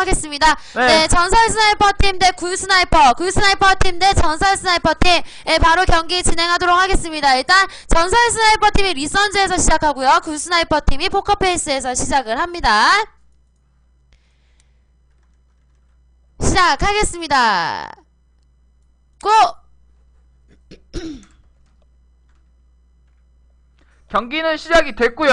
하겠습니다. 네. 네, 전설 스나이퍼 팀 대 굴 스나이퍼, 굴 스나이퍼 팀 대 전설 스나이퍼 팀, 예, 바로 경기 진행하도록 하겠습니다. 일단 전설 스나이퍼 팀이 리선즈에서 시작하고요. 굴 스나이퍼 팀이 포커페이스에서 시작을 합니다. 시작하겠습니다. 고! 경기는 시작이 됐고요.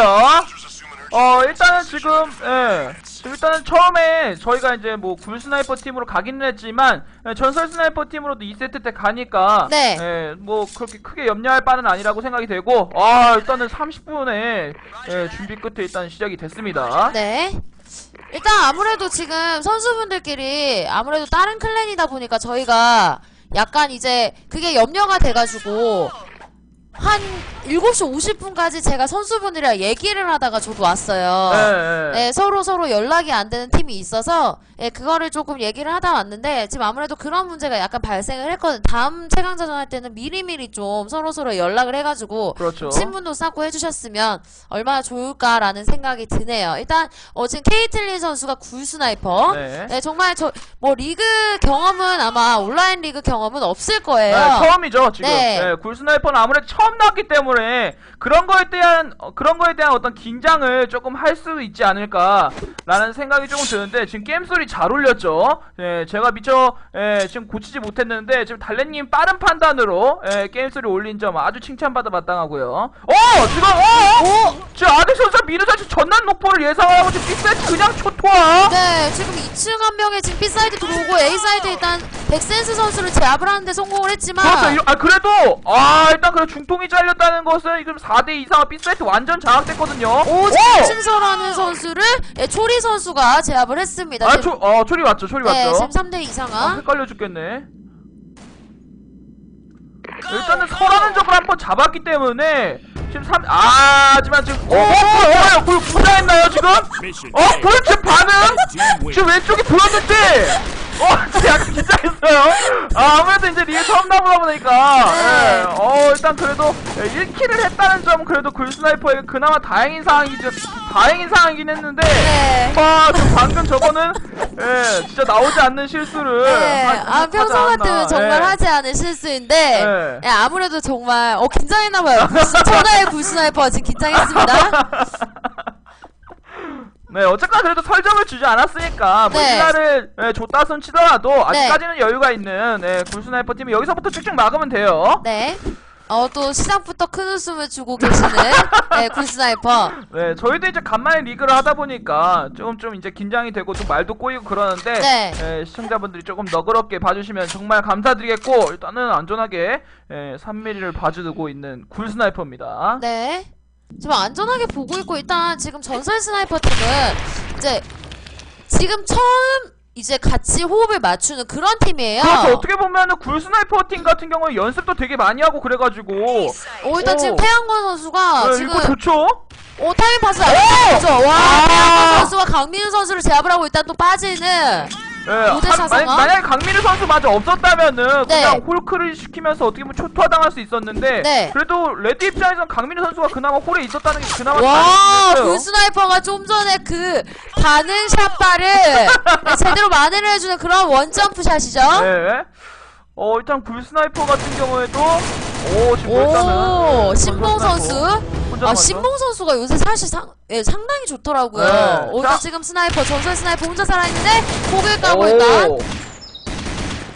어 일단은 지금 예 일단은 처음에 저희가 이제 뭐 굴 스나이퍼 팀으로 가기는 했지만 예, 전설 스나이퍼 팀으로도 2세트 때 가니까 네. 예, 뭐 그렇게 크게 염려할 바는 아니라고 생각이 되고 아 일단은 30분에 예, 준비 끝에 일단 시작이 됐습니다. 네. 일단 아무래도 지금 선수분들끼리 아무래도 다른 클랜이다 보니까 저희가 약간 이제 그게 염려가 돼가지고 한 7시 50분까지 제가 선수분들이랑 얘기를 하다가 저도 왔어요. 예, 예. 네, 서로 서로 연락이 안 되는 팀이 있어서 예, 그거를 조금 얘기를 하다 왔는데 지금 아무래도 그런 문제가 약간 발생을 했거든. 다음 최강자전 할 때는 미리미리 좀 서로 서로 연락을 해가지고 그렇죠. 친분도 쌓고 해주셨으면 얼마나 좋을까라는 생각이 드네요. 일단 어, 지금 케이틀린 선수가 굴 스나이퍼. 네. 네, 정말 저 뭐 리그 경험은 아마 온라인 리그 경험은 없을 거예요. 네, 처음이죠 지금. 네. 네, 굴 스나이퍼는 아무래도 처음 나왔기 때문에 그런 거에 대한 어, 그런 거에 대한 어떤 긴장을 조금 할 수 있지 않을까라는 생각이 조금 드는데 지금 게임 소리 잘 올렸죠. 예, 제가 미처 예, 지금 고치지 못했는데 지금 달래님 빠른 판단으로 예, 게임 소리 올린 점 아주 칭찬받아 마땅하고요. 어 지금 어, 어? 지금 아들 선수 미드 선수 전난 녹포를 예상하고 지금 빅세트 그냥 초토화. 네, 지금 2층 한 명에 지금 B 사이드 들어오고 A 사이드 일단 백센스 선수를 제압을 하는데 성공을 했지만 그렇죠. 아 그래도 아 일단 그래 중통이 잘렸다는 것은 지금 4대 이상 삐세트 완전 장악됐거든요. 오, 진설하는 선수를 예, 초리 선수가 제압을 했습니다. 아, 지금- 초, 어, 초리 맞죠, 초리 네, 맞죠. 지금 3대 아, 이상아. 헷갈려 죽겠네. 일단은 설하는 적을 한번 잡았기 때문에 지금 3, 아, 하지만 지금 어, 어, 어, 어, 어, 부자했나요 지금? 어, 도대체 반응? 지금 왼쪽이 보였는데 어, 진짜 약간 긴장했어요. 아, 아무래도 이제 리에 처음 나보다 보니까 네. 예, 어, 일단 그래도 1킬을 했다는 점은 그래도 굴스나이퍼에게 그나마 다행인 상황이죠. 다행인 상황이긴 했는데 네. 와, 저 방금 저거는 예, 진짜 나오지 않는 실수를 네, 하- 아 하지 평소 않았나. 같으면 정말 예. 하지 않을 실수인데 네. 예, 아무래도 정말 어 긴장했나봐요. 전화의 굴스나이퍼 지금 긴장했습니다. 네, 어쨌거나 그래도 설정을 주지 않았으니까 뭐 네. 시나를 예, 줬다 손 치더라도 아직까지는 여유가 있는 예, 굴스나이퍼 팀이 여기서부터 쭉쭉 막으면 돼요. 네. 어 또 시작부터 큰 웃음을 주고 계시는 네, 굴스나이퍼. 네, 저희도 이제 간만에 리그를 하다 보니까 조금 좀 이제 긴장이 되고 좀 말도 꼬이고 그러는데 네. 예, 시청자분들이 조금 너그럽게 봐주시면 정말 감사드리겠고 일단은 안전하게 예, 3mm를 봐주고 있는 굴스나이퍼입니다. 네. 지금 안전하게 보고 있고 일단 지금 전설 스나이퍼 팀은 이제 지금 처음 이제 같이 호흡을 맞추는 그런 팀이에요. 그렇죠. 어떻게 보면은 굴 스나이퍼 팀 같은 경우에 연습도 되게 많이 하고 그래가지고 오, 일단 오. 지금 태양권 선수가 네, 지금 이거 좋죠? 오 타이밍 파스 알죠? 와 아. 태양권 선수가 강민우 선수를 제압을 하고 일단 또 빠지는 예, 무대 한- 사상아? 만약, 만약에 강민우 선수마저 없었다면은 네. 그냥 홀크를 시키면서 어떻게 보면 초토화당할 수 있었는데 네. 그래도 레드 입장에서는 강민우 선수가 그나마 홀에 있었다는 게 그나마 와 다행이었어요. 굴스나이퍼가 좀 전에 그 반응 샷발을 네, 제대로 만회를 해주는 그런 원점프 샷이죠. 네. 어 일단 굴스나이퍼 같은 경우에도 오 지금 일단은 오 네, 신봉 선수 스나이퍼 아? 신봉 선수가 요새 사실 상, 예, 상당히 좋더라고요. 네. 오, 자. 일단 지금 스나이퍼 전설 스나이퍼 혼자 살아있는데 폭을 까고 오. 일단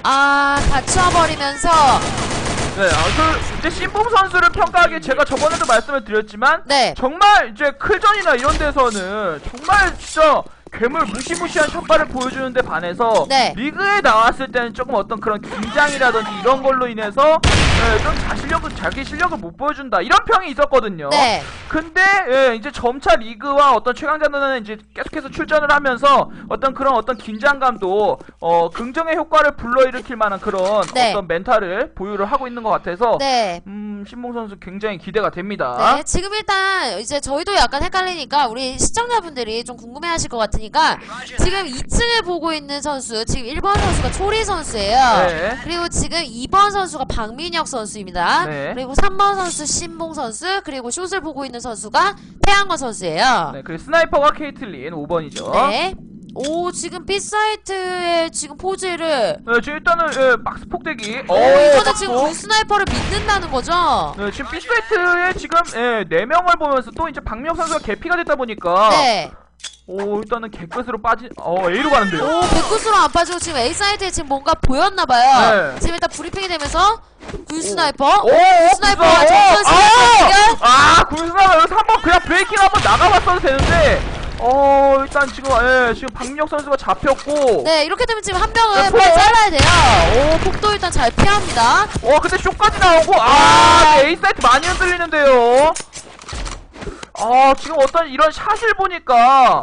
아 갇혀버리면서 네, 아, 그 이제 신봉 선수를 평가하기에 제가 저번에도 말씀을 드렸지만 네 정말 이제 클전이나 이런 데서는 정말 진짜 괴물 무시무시한 샷발을 보여주는데 반해서 네. 리그에 나왔을 때는 조금 어떤 그런 긴장이라든지 이런 걸로 인해서 예, 좀 자실력을 자기 실력을 못 보여준다 이런 평이 있었거든요. 네. 근데 예, 이제 점차 리그와 어떤 최강자들은 이제 계속해서 출전을 하면서 어떤 그런 어떤 긴장감도 어, 긍정의 효과를 불러일으킬 만한 그런 네. 어떤 멘탈을 보유를 하고 있는 것 같아서 네. 음, 신봉 선수 굉장히 기대가 됩니다. 네, 지금 일단 이제 저희도 약간 헷갈리니까 우리 시청자분들이 좀 궁금해하실 것 같 으니까 지금 2층을 보고 있는 선수 지금 1번 선수가 초리 선수예요. 네. 그리고 지금 2번 선수가 박민혁 선수입니다. 네. 그리고 3번 선수 신봉 선수 그리고 숏을 보고 있는 선수가 태양권 선수예요. 네, 그리고 스나이퍼가 케이틀린 5번이죠. 네. 오 지금 B 사이트의 지금 포즈를 네, 지금 일단은 예, 박스 폭대기. 오 이거는 박스. 지금 군 스나이퍼를 믿는다는 거죠? 네, 지금 B사이트에 지금 예, 4명을 보면서 또 이제 박명 선수가 개피가 됐다 보니까 네. 오 일단은 개끝으로 빠진 어 A로 가는데요. 오 백구스로 안 빠지고 지금 A 사이트에 지금 뭔가 보였나봐요. 네. 지금 일단 브리핑이 되면서 군 스나이퍼. 오, 스나이퍼가 오, 정면 스나이퍼 연결. 아, 군수나가 여기서 한번 그냥 브레이킹 한번 나가봤어도 되는데, 어, 일단 지금, 예, 지금 박민혁 선수가 잡혔고, 네 이렇게 되면 지금 한 명을 네, 빨리 포. 잘라야 돼요. 오 폭도 일단 잘 피합니다. 어, 근데 쇼까지 나오고, 아, 아. A 사이트 많이 흔들리는데요. 아, 지금 어떤 이런 샷을 보니까,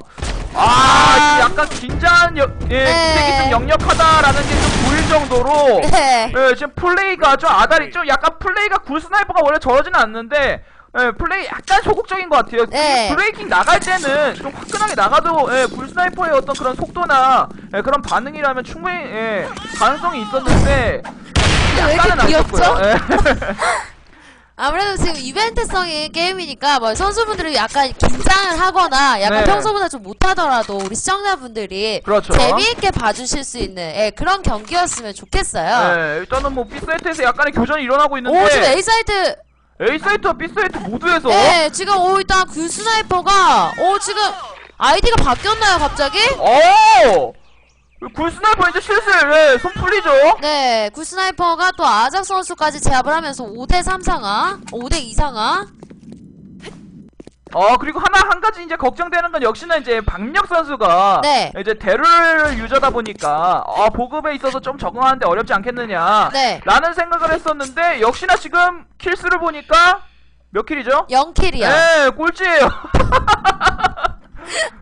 아, 지금 약간 긴장, 여, 예, 네. 기색이 좀 역력하다라는 게 좀 보일 정도로, 네. 예, 지금 플레이가 좀 아다리 좀 약간 플레이가 굴 스나이퍼가 원래 저러지는 않는데 예, 플레이 약간 소극적인 것 같아요. 네. 브레이킹 나갈 때는 좀 화끈하게 나가도 예, 굴 스나이퍼의 어떤 그런 속도나 예, 그런 반응이라면 충분히 예, 가능성이 있었는데 약간은 귀엽죠? 아쉽고요. 예. 아무래도 지금 이벤트성인 게임이니까 뭐 선수분들이 약간 긴장을 하거나 약간 네. 평소보다 좀 못하더라도 우리 시청자분들이 그렇죠. 재미있게 봐주실 수 있는 예, 그런 경기였으면 좋겠어요. 예, 일단은 뭐 B 사이트에서 약간의 교전이 일어나고 있는데 오 지금 A 사이트 A 사이트와 B 사이트 모두에서 네 지금 오 일단 그 스나이퍼가 오 지금 아이디가 바뀌었나요 갑자기? 오! 굴 스나이퍼 이제 슬슬 예, 손 풀리죠? 네, 굴스나이퍼가 또 아작 선수까지 제압을 하면서 5대3 상하, 5대2 상하. 어 그리고 하나 한 가지 이제 걱정되는 건 역시나 이제 박력 선수가 네. 이제 대를 유저다 보니까 어, 보급에 있어서 좀 적응하는데 어렵지 않겠느냐 네. 라는 생각을 했었는데 역시나 지금 킬수를 보니까 몇 킬이죠? 0킬이요. 네 꼴찌예요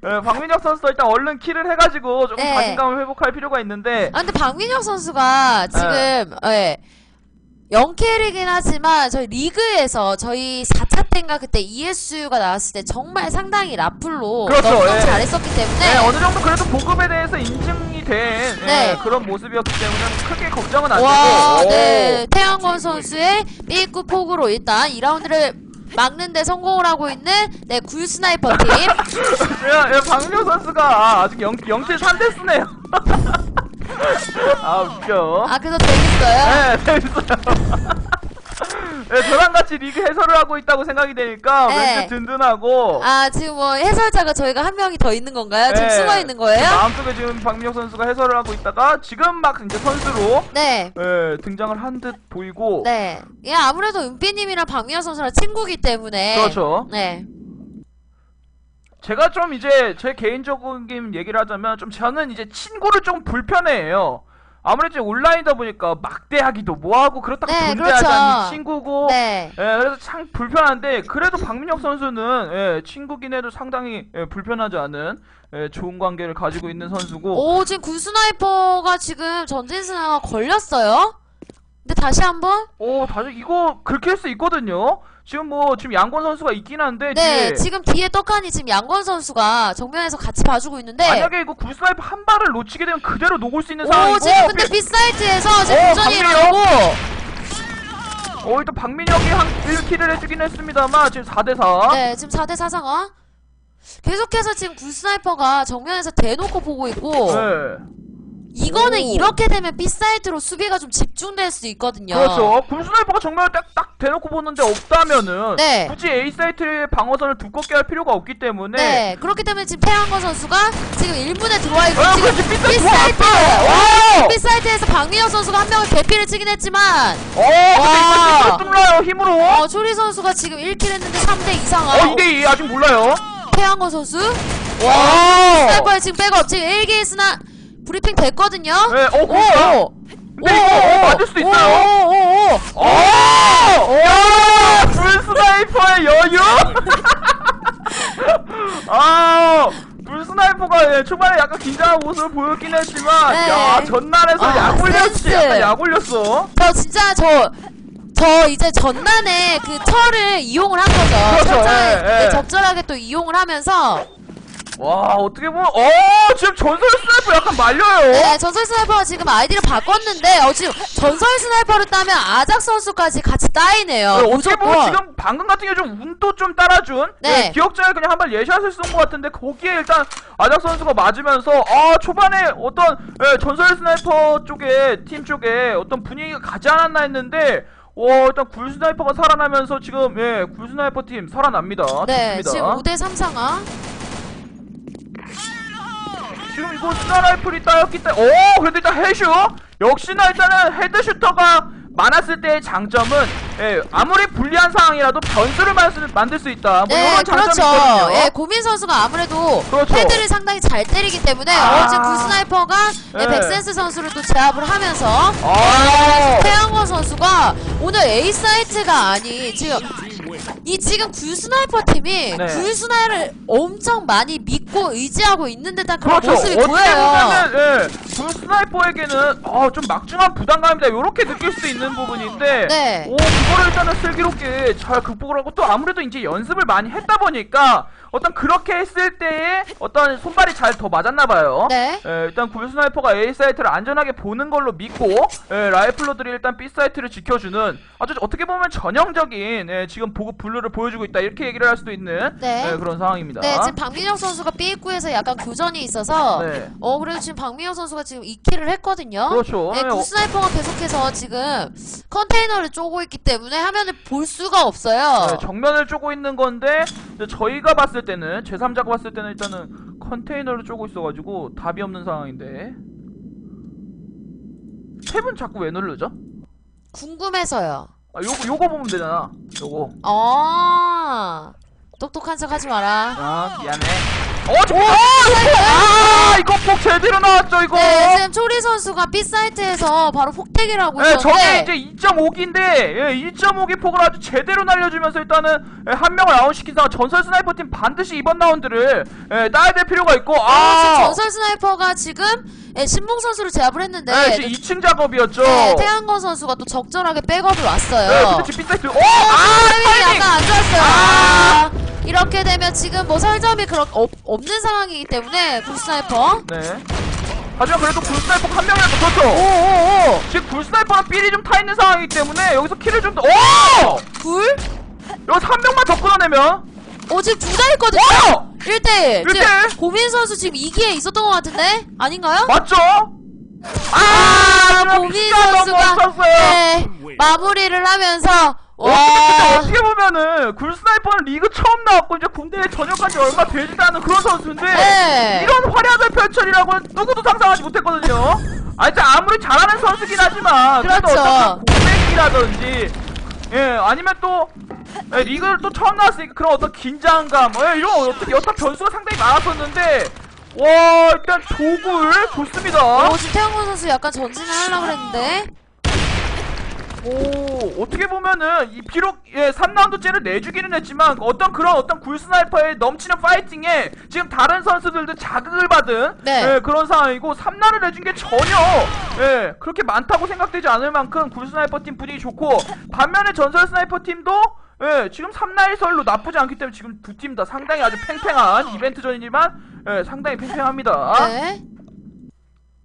네, 박민혁 선수도 일단 얼른 킬을 해가지고 조금 네. 자신감을 회복할 필요가 있는데 아, 근데 박민혁 선수가 지금, 예. 0킬이긴 하지만 저희 리그에서 저희 4차 때인가 그때 ESU가 나왔을 때 정말 상당히 라플로 그렇죠, 너무너무 예. 잘했었기 때문에 네, 어느 정도 그래도 보급에 대해서 인증이 된 네. 예, 그런 모습이었기 때문에 크게 걱정은 안 와, 되고 네. 태양권 선수의 삐꾸 폭으로 일단 2라운드를 막는데 성공을 하고 있는 네, 굴 스나이퍼 팀. 야, 야, 박민호 선수가 아, 아직 0, 0킬 3대 쓰네요. 아, 웃겨. 아, 그래서 재밌어요. 네, 재밌어요. 네, 저랑 같이 리그 해설을 하고 있다고 생각이 되니까 네. 왠지 든든하고. 아, 지금 뭐 해설자가 저희가 한 명이 더 있는 건가요? 지금 네, 숨어 있는 거예요? 마음속에 지금 박민혁 선수가 해설을 하고 있다가 지금 막 이제 선수로 네. 예, 등장을 한 듯 보이고. 네. 예, 아무래도 은비님이랑 박미아 선수랑 친구기 때문에. 그렇죠. 네. 제가 좀 이제 제 개인적인 얘기를 하자면 좀 저는 이제 친구를 좀 불편해해요. 아무래도 온라인이다 보니까 막대하기도 뭐하고 그렇다고 네, 존재하지 그렇죠. 않는 친구고 네. 예, 그래서 참 불편한데 그래도 박민혁 선수는 예, 친구긴 해도 상당히 예, 불편하지 않은 예, 좋은 관계를 가지고 있는 선수고 오, 지금 굴스나이퍼가 지금 전진스나가 걸렸어요? 근데 다시 한 번? 오 다시 이거 긁힐 수 있거든요. 지금 뭐 지금 양권 선수가 있긴 한데 네, 뒤에 지금 뒤에 떡하니 지금 양건 선수가 정면에서 같이 봐주고 있는데. 만약에 이거 굴스나이퍼 한 발을 놓치게 되면 그대로 녹을 수 있는 오, 상황이고 지금 근데 삐- 빗사이트에서 지금 오, 도전이 박민혁! 일어나고. 어 일단 박민혁이 한 1킬을 해주긴 했습니다만 지금 4대4 네, 지금 4대 4 상황. 계속해서 지금 굴스나이퍼가 정면에서 대놓고 보고 있고. 네. 이거는 오. 이렇게 되면 빗사이트로 수비가 좀 집중될 수 있거든요. 그렇죠 굴스나이퍼가 정말 딱, 딱 대놓고 보는데 없다면은 네. 굳이 A사이트의 방어선을 두껍게 할 필요가 없기 때문에 네. 그렇기 때문에 지금 태양건 선수가 지금 1문에 들어와 있고 아, 지금 그렇지, 삐뚤 빗사이트! 들어왔어! 와! 빗사이트에서 박민혁 선수가 한 명을 개피를 치긴 했지만 어 근데 와. 이거 뚫어요 힘으로 어, 초리 선수가 지금 1킬 했는데 3대 이상한 어 2대2 아직 몰라요 태양건 선수 와 스나이퍼에 지금 백업 지금 1기 스나 브리핑 됐거든요. 네, 어, 오, 그러니까? 오. 근데 이거 어, 맞을 수도 있어요 오, 오, 오, 오. 오! 야! 불스나이퍼의 여유? 아, 불스나이퍼가 예, 초반에 약간 긴장한 모습을 보였긴 했지만, 네. 야, 전날에서 아, 약 올렸지. 센스. 약간 약 올렸어. 저 진짜 저, 저 이제 전난에 그 철을 이용을 한 거죠. 그렇죠, 철저하게, 예, 예. 네, 적절하게 또 이용을 하면서 와 어떻게 보면 어 지금 전설 스나이퍼 약간 말려요. 네, 전설 스나이퍼가 지금 아이디를 바꿨는데 어 지금 전설 스나이퍼를 따면 아작 선수까지 같이 따이네요. 네, 어떻게 보면 무조건. 지금 방금 같은 경우 좀 운도 좀 따라준 네. 네, 기억자에 그냥 한발 예샷을 쏜 것 같은데 거기에 일단 아작 선수가 맞으면서 아 초반에 어떤 예, 전설 스나이퍼 쪽에 팀 쪽에 어떤 분위기가 가지 않았나 했는데 와 일단 굴 스나이퍼가 살아나면서 지금 예굴 스나이퍼 팀 살아납니다. 네, 좋습니다. 지금 5대 3 상황. 지금 이거 스나 라이플이 따였기 때문에 오 그래도 일단 헤슈 역시나 일단은 헤드슈터가 많았을 때의 장점은 예, 아무리 불리한 상황이라도 변수를 만들, 수 있다 뭐 네, 이런 장점이 그렇죠. 있거든요 예, 고민 선수가 아무래도 그렇죠. 헤드를 상당히 잘 때리기 때문에 아. 어, 지금 굴스나이퍼가 예, 네. 백센스 선수를 또 제압을 하면서 아 태양권 선수가 오늘 A 사이트가 아니 지금 이 지금 굴스나이퍼 팀이 네. 굴스나이를 엄청 많이 믿고 의지하고 있는 듯한 그런 그렇죠 모습이 어떻게 보여요. 보면은 예, 굴 스나이퍼에게는 아, 좀 막중한 부담감이다 이렇게 느낄 수도 있는 부분인데 네. 오 그거를 일단은 슬기롭게 잘 극복을 하고 또 아무래도 이제 연습을 많이 했다 보니까 어떤 그렇게 했을 때에 어떤 손발이 잘 더 맞았나 봐요. 네. 예, 일단 굴 스나이퍼가 A 사이트를 안전하게 보는 걸로 믿고 예, 라이플러들이 일단 B 사이트를 지켜주는 아주 어떻게 보면 전형적인 예, 지금 보급 블루를 보여주고 있다 이렇게 얘기를 할 수도 있는 네. 예, 그런 상황입니다. 네, 지금 박민혁 선수가 B 입구에서 약간 교전이 있어서 네. 어 그래도 지금 박민혁 선수가 지금 2킬을 했거든요. 그렇죠. 네, 네, 어- 굴스나이퍼가 계속해서 지금 컨테이너를 쪼고 있기 때문에 화면을 볼 수가 없어요. 네, 정면을 쪼고 있는 건데 이제 저희가 봤을 때는 제3자가 봤을 때는 일단은 컨테이너를 쪼고 있어가지고 답이 없는 상황인데 탭은 자꾸 왜 누르죠? 궁금해서요. 아 요거 요거 보면 되잖아 요거 어 똑똑한 척 하지 마라. 아 미안해 어 저, 아 이거 폭 제대로 나왔죠 이거 네, 지금 초리 선수가 B 사이트에서 바로 폭택을 하고 네, 있었는데 저게 이제 2.5기인데 예, 2.5기 폭을 아주 제대로 날려주면서 일단은 예, 한 명을 아웃시킨 상황 전설 스나이퍼 팀 반드시 이번 라운드를 예, 따야 될 필요가 있고 아, 아 지금 전설 스나이퍼가 지금 예, 신봉 선수를 제압을 했는데 네, 지금 2층 작업이었죠 네, 태양건 선수가 또 적절하게 백업을 왔어요. 네, 근데 지금 빗사이트 오! 아, 아! 타이밍이 타이밍! 약간 안 좋았어요. 아! 아, 이렇게 되면 지금 뭐 설점이 그렇 없, 없는 상황이기 때문에 굴스나이퍼 네 하지만 그래도 굴스나이퍼 한 명이라도 그렇죠 오오오 지금 굴스나이퍼랑 삘이 좀 타 있는 상황이기 때문에 여기서 킬을 좀 더 오! 굴? 여기서 한 명만 더 끊어내면 어 지금 둘 다 있거든요. 오! 1대1 1대1? 지금 고민 선수 지금 2기에 있었던 것 같은데 아닌가요? 맞죠? 아! 고민 피가 너무 선수가 네, 마무리를 하면서 와, 와 어떻게 보면은 굴스나이퍼는 리그 처음 나왔고 이제 군대에 전역한 지 얼마 되지도 않은 그런 선수인데 네. 이런 활약을 펼쳐리라고는 누구도 상상하지 못했거든요. 아, 진짜 아무리 잘하는 선수긴 하지만 그래도 그렇죠. 어떤 공백이라든지 예 아니면 또 예, 리그를 또 처음 나왔으니까 그런 어떤 긴장감 예, 이런 어떤 여타 변수가 상당히 많았었는데 와 일단 조굴 좋습니다. 오 지금 태양건 선수 약간 전진을 하려고 그랬는데 오 어떻게 보면은 이 비록 예 3라운드째를 내주기는 했지만 어떤 그런 어떤 굴스나이퍼의 넘치는 파이팅에 지금 다른 선수들도 자극을 받은 네. 예, 그런 상황이고 3라운드 내준 게 전혀 예 그렇게 많다고 생각되지 않을 만큼 굴스나이퍼 팀 분위기 좋고 반면에 전설 스나이퍼 팀도 예 지금 3라일 설로 나쁘지 않기 때문에 지금 두 팀 다 상당히 아주 팽팽한 이벤트전이지만 예 상당히 팽팽합니다 네.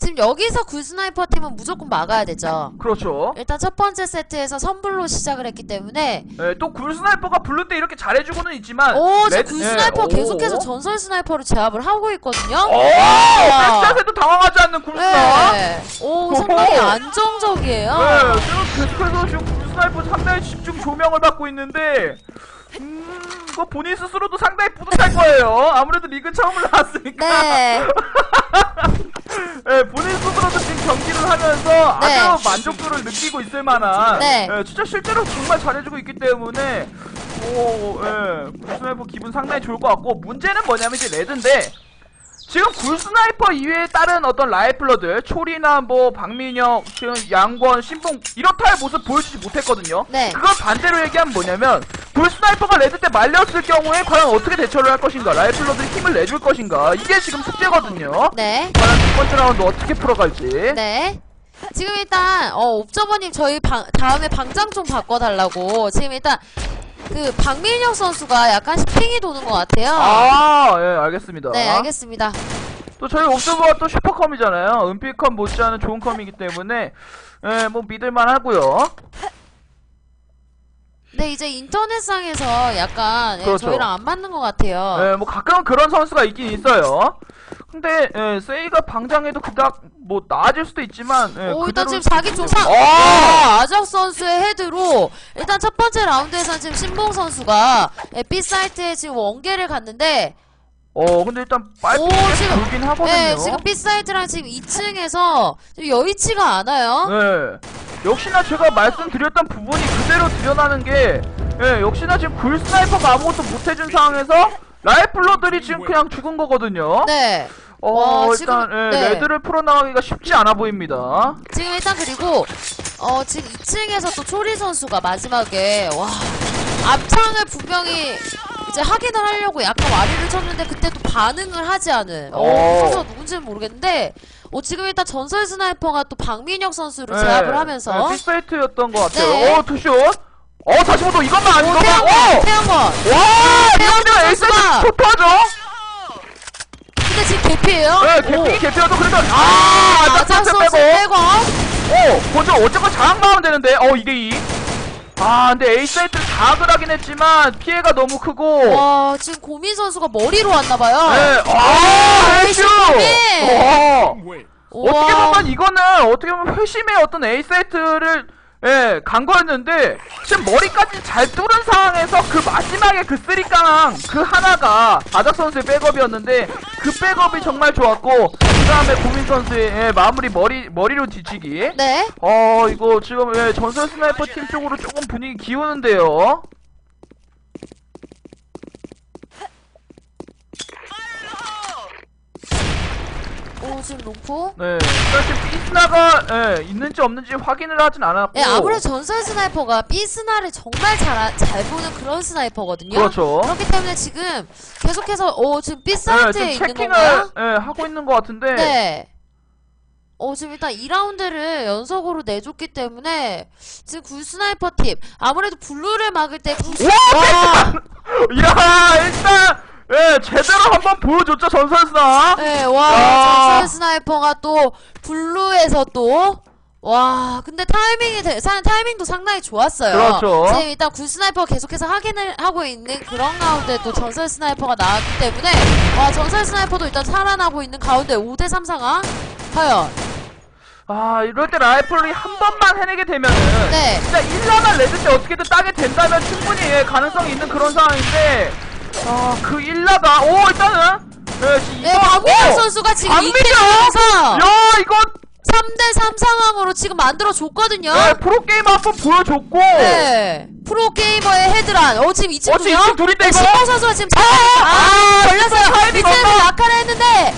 지금 여기서 굴스나이퍼 팀은 무조건 막아야 되죠. 그렇죠 일단 첫 번째 세트에서 선불로 시작을 했기 때문에 예, 또 굴스나이퍼가 블루 때 이렇게 잘해주고는 있지만 오 지금 레드- 굴스나이퍼 예, 계속해서 오. 전설 스나이퍼로 제압을 하고 있거든요. 오! 백샷에도 당황하지 않는 굴스나. 네. 오 상당히 오호. 안정적이에요. 네, 지금 계속해서 지금 굴스나이퍼 상당히 집중 조명을 받고 있는데, 음, 뭐 본인 스스로도 상당히 뿌듯할 거예요. 아무래도 리그 처음으로 나왔으니까. 네. 네, 본인 스스로도 지금 경기를 하면서 네. 아주 만족도를 느끼고 있을 만한. 네. 예, 진짜 실제로 정말 잘해주고 있기 때문에, 오, 예, 굴스나이퍼 기분 상당히 좋을 것 같고, 문제는 뭐냐면 이제 레드인데, 지금 굴스나이퍼 이외에 다른 어떤 라이플러들 초리나 뭐 박민혁 지금 양권 신봉 이렇다의 모습 보여주지 못했거든요 네. 그걸 반대로 얘기하면 뭐냐면 굴스나이퍼가 레드 때 말렸을 경우에 과연 어떻게 대처를 할 것인가 라이플러들이 힘을 내줄 것인가 이게 지금 숙제거든요 네. 과연 두 번째 라운드 어떻게 풀어갈지 네. 지금 일단 어 옵저버님 저희 방, 다음에 방장 좀 바꿔달라고 지금 일단 그 박민혁 선수가 약간씩 핑이 도는 것 같아요. 아, 예, 알겠습니다. 네, 알겠습니다. 또 저희 옵저버가 또 슈퍼컴이잖아요. 은필컴 못지않은 좋은 컴이기 때문에 예, 뭐 믿을만 하고요. 근데 이제 인터넷상에서 약간 예, 그렇죠. 저희랑 안 맞는 것 같아요. 예, 뭐 가끔은 그런 선수가 있긴 있어요. 근데 예, 세이가 방장해도 그닥 뭐 나아질 수도 있지만 예, 오, 일단 그대로 지금 쪽 상, 어! 와, 아적 선수의 헤드로, 일단 첫 번째 라운드에서는 지금 신봉 선수가, 예, B사이트에 지금 원개를 갔는데, 어, 근데 일단 빨리 오, 지금- 돌긴 하거든요. 네, 지금 B사이트랑 지금 2층에서 여의치가 않아요. 네. 역시나 제가 말씀드렸던 부분이 그대로 드러나는 게, 예, 역시나 지금 굴 스나이퍼가 아무것도 못해준 상황에서 라이플러들이 지금 그냥 죽은 거거든요. 네. 어, 와, 일단, 지금- 예, 네. 레드를 풀어나가기가 쉽지 않아 보입니다. 지금 일단 그리고, 어, 지금 2층에서 또 초리 선수가 마지막에, 와, 앞창을 분명히 이제 확인을 하려고 약간 와리를 쳤는데 그때 또 반응을 하지 않은, 어, 어. 그 선수가 누군지는 모르겠는데, 어, 지금 일단 전설 스나이퍼가 또 박민혁 선수를 네. 제압을 하면서, 네, 빅사이트였던 것 같아요. 네. 오, 투슛. 어, 45도 이것만 이거만. 태양권! 오! 태양권! 와, 이러면 에이스 선수가- 토토하죠? 근데 지금 개피예요 네, 개피 개피여도 그래도 아, 아, 선수 빼고. 빼고. 오, 먼저 어쨌건 장악하면 되는데. 어, 이게 이. 아, 근데 에이사이트를 장악을 하긴 했지만 피해가 너무 크고. 와, 지금 고민 선수가 머리로 왔나봐요. 네, 아, 에이스 에이스! 고민! 어. 어떻게. 보면 이거는 어떻게 보면 회심의 어떤 에이사이트를 예, 간 거였는데 지금 머리까지 잘 뚫은 상황에서 그 마지막에 그 쓰리깡 그 하나가 아작 선수의 백업이었는데 그 백업이 정말 좋았고 그 다음에 고민 선수의 예, 마무리 머리 머리로 뒤치기 네. 어 이거 지금 예, 전설 스나이퍼 팀 쪽으로 조금 분위기 기우는데요 오, 지금 롱포. 네 지금 피스나가 예, 있는지 없는지 확인을 하진 않았고 네, 아무래도 전설 스나이퍼가 B 스나를 정말 잘, 아- 잘 보는 그런 스나이퍼거든요. 그렇죠 그렇기 때문에 지금 계속해서, 어, 지금 B 네, 사이트에 지금 있는 체킹을 건가요? 예, 하고 있는 것 같은데 네. 어, 지금 일단 2라운드를 연속으로 내줬기 때문에, 지금 굴 스나이퍼 팀, 아무래도 블루를 막을 때 굴, 스- 와! 이야 일단 예 제대로 한번 보여줬죠 전설스나 네, 와, 야. 전설 스나이퍼가 또, 블루에서 또, 와, 근데 타이밍이, 되- 사- 타이밍도 상당히 좋았어요. 그렇죠. 지금 일단 굴 스나이퍼가 계속해서 확인을 하고 있는 그런 가운데 또 전설 스나이퍼가 나왔기 때문에, 와, 전설 스나이퍼도 일단 살아나고 있는 가운데 5대3 상황? 과연, 아 이럴 때 라이플이 한 번만 해내게 되면은 네. 진짜 1라만 레드 때 어떻게든 따게 된다면 충분히 예, 가능성이 있는 그런 상황인데 아그 1라가 오 일단은 예, 지- 네, 오! 선수가 지금 박민혁! 2킬하면서 야 이거 3대3 상황으로 지금 만들어줬거든요. 예, 프로게임 한번 보여줬고 네. 프로게이머의 헤드란. 어, 지금 2층 어, 지금 이층 둘인데, 이거? 신봉 선수가 지금 잘, 아, 아, 걸렸어요. 타이밍 밑에는 없어. 낙하를 했는데,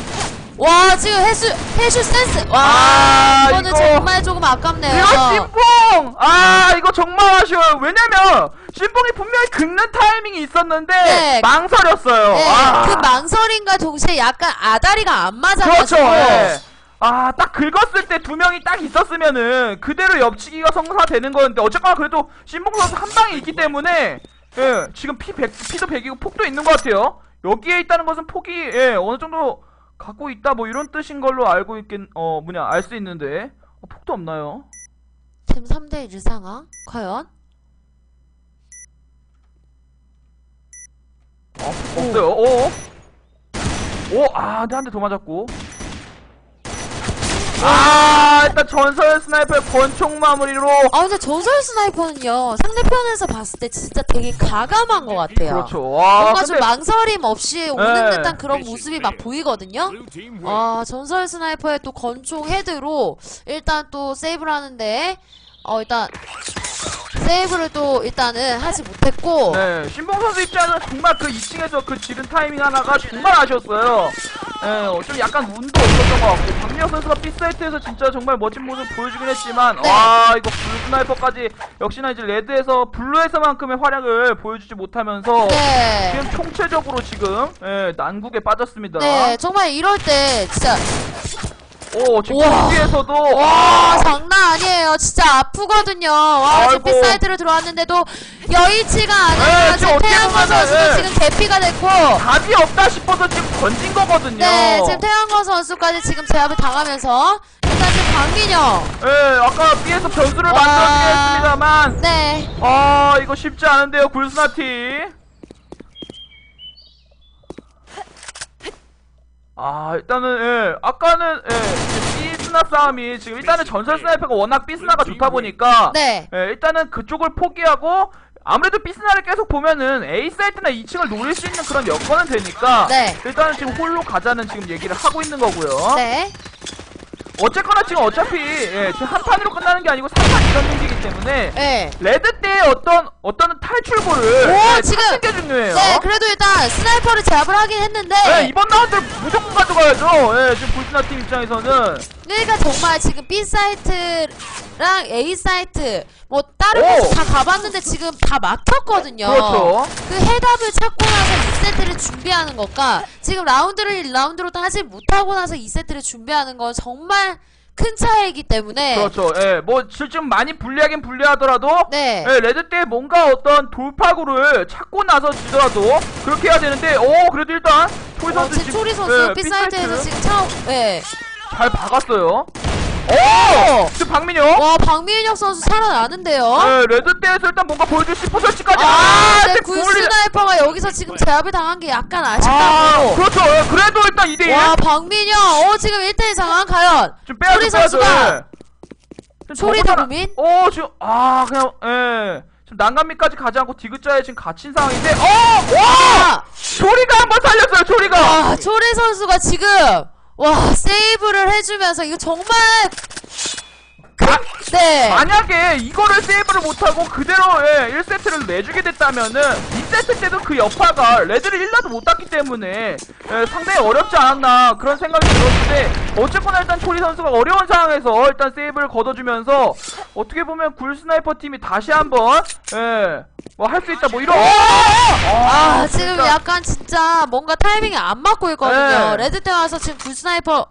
와, 지금 해수, 해슈 센스. 와, 아, 이거는 이거. 정말 조금 아깝네요. 이거 신봉! 아, 이거 정말 아쉬워요. 왜냐면, 신봉이 분명히 긁는 타이밍이 있었는데, 네. 망설였어요. 네, 아. 그 망설임과 동시에 약간 아다리가 안 그렇죠. 맞아가지고. 예. 아, 딱 긁었을 때 두 명이 딱 있었으면은, 그대로 옆치기가 성사되는 거였는데, 어쨌거나 그래도, 신봉 선수 한 방이 있기 때문에, 예, 지금 피 100, 피도 100이고 폭도 있는 것 같아요. 여기에 있다는 것은 폭이, 예, 어느 정도 갖고 있다, 뭐 이런 뜻인 걸로 알고 있겠, 어, 뭐냐, 알 수 있는데, 어, 폭도 없나요? 지금 3대1 상황. 과연? 어, 없어요. 오. 오, 아, 근데 한대 더 맞았고. 아, 일단 전설 스나이퍼의 권총 마무리로. 아, 근데 전설 스나이퍼는요, 상대편에서 봤을 때 진짜 되게 가감한 것 같아요. 그렇죠. 와, 뭔가 좀 근데 망설임 없이 오는 네. 듯한 그런 모습이 막 보이거든요. 아, 전설 스나이퍼의 또 권총 헤드로 일단 또 세이브를 하는데, 어, 일단, 세이브를 또 일단은 하지 못했고, 네, 신봉 선수 입장에서는 정말 그 2층에서 그 지른 타이밍 하나가 정말 아쉬웠어요. 예, 어, 좀 약간 운도 없었던 것 같고, 박민혁 선수가 B사이트에서 진짜 정말 멋진 모습 보여주긴 했지만, 네. 와, 이거 블루 스나이퍼까지 역시나 이제 레드에서, 블루에서만큼의 활약을 보여주지 못하면서, 네. 지금 총체적으로 지금, 예, 난국에 빠졌습니다. 네, 정말 이럴 때 진짜 오 지금 우와. 뒤에서도 와 장난 아니에요 진짜 아프거든요 와 지금 아이고. 빗사이트로 들어왔는데도 여의치가 않아요 네, 지금 보면은, 선수도 네. 지금 대피가 됐고 답이 없다 싶어서 지금 던진 거거든요. 네 지금 태양권 선수까지 지금 제압을 당하면서 일단 지금 박민영 예, 아까 B에서 변수를 와. 만들었긴 했습니다만 네아 이거 쉽지 않은데요 굴스나티 아 일단은 예 아까는 예 B스나 싸움이 지금 일단은 전설 스나이퍼가 워낙 B스나가 좋다 보니까 네. 예 일단은 그쪽을 포기하고 아무래도 B스나를 계속 보면은 A 사이트나 2층을 노릴 수 있는 그런 여건은 되니까 네. 일단은 지금 홀로 가자는 지금 얘기를 하고 있는 거고요 네. 어쨌거나 지금 어차피 예, 지금 한 판으로 끝나는 게 아니고 3판 이런 얘기이기 때문에 네. 레드 때의 어떤 어떤 탈출구를 오, 네, 지금- 찾는 게 중요해요. 네, 그래도 일단 스나이퍼를 제압을 하긴 했는데 네, 이번 라운드 무조건 가져가야죠. 예, 지금 불스나 팀 입장에서는 그러니까 정말 지금 B 사이트랑 A 사이트 뭐 다른 오. 곳 다 가봤는데 지금 다 막혔거든요. 그렇죠. 그 해답을 찾고 나서 2세트를 준비하는 것과 지금 라운드를 1라운드로 하지 못하고 나서 2세트를 준비하는 건 정말 큰 차이이기 때문에 그렇죠. 예, 뭐 지금 많이 불리하긴 불리하더라도 네. 예, 레드 때 뭔가 어떤 돌파구를 찾고 나서 지더라도 그렇게 해야 되는데 오 그래도 일단 초리 어, 선수 제 지금, 초리 선수 예, B 사이트에서 삐사이트 지금 차 네. 잘 박았어요. 오! 지금 박민영 와 박민혁 선수 살아나는데요. 예, 레드 때에서 일단 뭔가 보여줄 싶어서치까지 아, 네, 지금 굴 굴리- 스나이퍼가 여기서 지금 제압을 당한 게 약간 아, 아쉽다고. 그렇죠. 예, 그래도 일단 2대1 와 박민혁 어 지금 1대1 상황 과연 좀 빼야죠, 빼야죠. 선수가 예. 지금 저거잖아. 대국민? 어, 지금, 아, 그냥, 예. 지금 난간미까지 가지 않고 디귿자에 지금 갇힌 상황인데, 어! 와! 아, 초리가 한번 살렸어요, 초리가! 와 초리 선수가 지금 와 세이브를 해주면서 이거 정말 가- 네 만약에 이거를 세이브를 못하고 그대로, 예, 1세트를 내주게 됐다면은, 2세트 때도 그 여파가 레드를 1라도 못 땄기 때문에, 예, 상당히 어렵지 않았나, 그런 생각이 들었는데, 어쨌거나 일단 초리 선수가 어려운 상황에서 일단 세이브를 걷어주면서, 어떻게 보면 굴 스나이퍼 팀이 다시 한 번, 예, 뭐 할 수 있다, 뭐 이런, 아, 지금 진짜. 약간 진짜 뭔가 타이밍이 안 맞고 있거든요. 네. 레드 때 와서 지금 굴 스나이퍼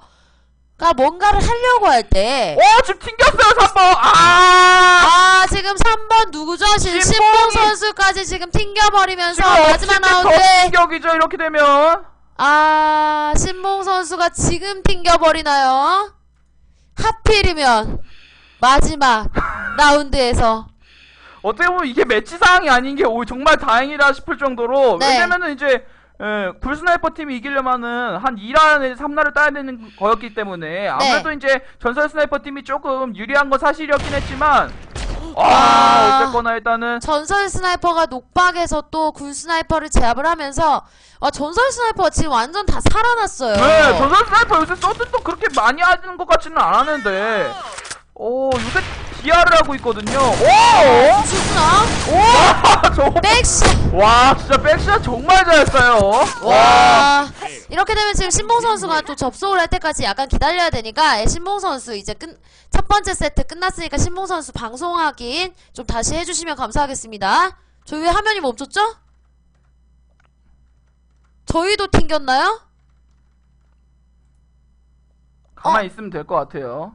가 뭔가를 하려고 할 때. 오 지금 튕겼어요 3번 아 아, 지금 3번 누구죠? 지금 신봉이. 신봉 선수까지 지금 튕겨버리면서 지금 마지막 라운드에. 튕격이죠 이렇게 되면 아, 신봉 선수가 지금 튕겨버리나요? 하필이면 마지막 라운드에서. 어떻게 보면 이게 매치 상황이 아닌 게 오, 정말 다행이다 싶을 정도로 네. 왜냐면은 이제 예, 굴스나이퍼 팀이 이기려면은 한 2라 내지 3라를 따야 되는 거였기 때문에 아무래도 네. 이제 전설 스나이퍼 팀이 조금 유리한 건 사실이었긴 했지만 아 와. 어쨌거나 일단은 전설 스나이퍼가 녹박에서 또굴 스나이퍼를 제압을 하면서 와 전설 스나이퍼가 지금 완전 다 살아났어요. 네 전설 스나이퍼 요새 서든도 그렇게 많이 하는 것 같지는 않았는데 오 요새 DR을 하고 있거든요 오 무슨구나? 와, 저거 백시. 와, 진짜 백샷 정말 잘했어요. 와 이렇게 되면 지금 신봉 선수가 또 접속을 할 때까지 약간 기다려야 되니까 예, 신봉 선수 이제 끝 첫 번째 세트 끝났으니까 신봉 선수 방송 확인 좀 다시 해주시면 감사하겠습니다. 저희 왜 화면이 멈췄죠? 저희도 튕겼나요? 가만히 있으면 될 것 같아요.